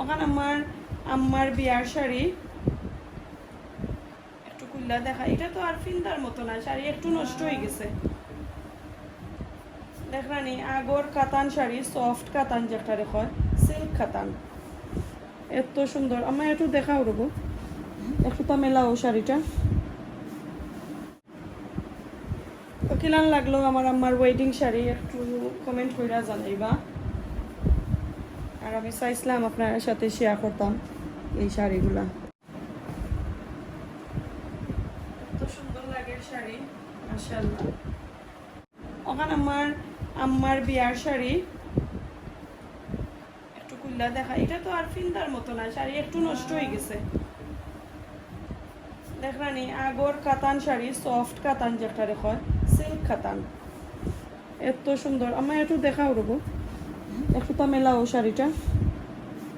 ওখানে আমার আম্মার বিয়ার শাড়ি। একটু কুল্লা দেখা, এটা তো আর ফিন্দার মতো না, শাড়ি একটু নষ্ট হয়ে গেছে। দেখরানি, আগর কাতান শাড়ি সফট কাতান যেটা রেখয় সিল্ক কাতান। এত সুন্দর। আমার একটু দেখাও রবো। একটু তা মেলাও শাড়িটা। কিলান লাগল আমার আম্মার ওয়েডিং শাড়ি, একটু কমেন্ট করে জানাইবা। আর আমি আপনার সাথে শেয়ার করতাম এই শাড়িগুলা। ওখানে আমার বিয়ার শাড়ি, একটু কুল্লা দেখা এটা তো আর ফিন্দার মতো না, শাড়ি একটু নষ্ট হয়ে গেছে। দেখরানি আগর কাতান শাড়ি সফট কাতান যেটা রেখয় সিল্ক কাতান। এত সুন্দর। আমার একটু দেখাও রবো। একটু তা মেলাও শাড়িটা।